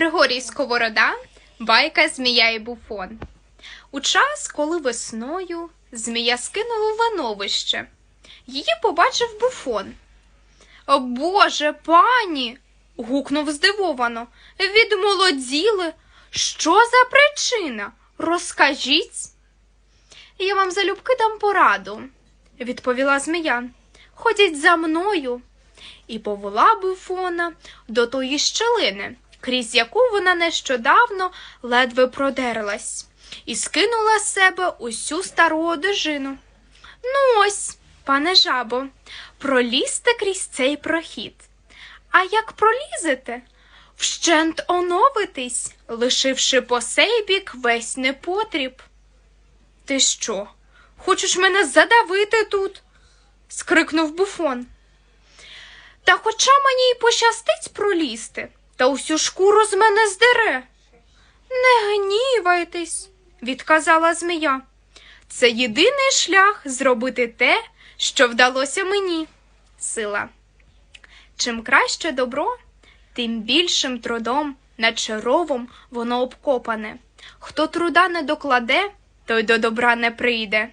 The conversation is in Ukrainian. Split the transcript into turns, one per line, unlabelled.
Григорій Сковорода, байка Змія і Буфон. У час, коли весною змія скинула лановище, її побачив буфон. О, Боже, пані. гукнув здивовано. Відмолоділи. Що за причина? Розкажіть. Я вам залюбки дам пораду, відповіла змія. Ходіть за мною. І повела буфона до тої щелини, крізь яку вона нещодавно ледве продерлась, і скинула з себе усю стару одежину. Ну ось, пане жабо, пролізьте крізь цей прохід. А як пролізете, вщент оновитись, лишивши по сей бік весь непотріб. Ти що, хочеш мене задавити тут? скрикнув буфон. Та хоча мені й пощастить пролізти, та усю шкуру з мене здере. Не гнівайтесь, відказала змія. Це єдиний шлях зробити те, що вдалося мені. Сила. Чим краще добро, тим більшим трудом, наче ровом воно обкопане. Хто труда не докладе, той до добра не прийде.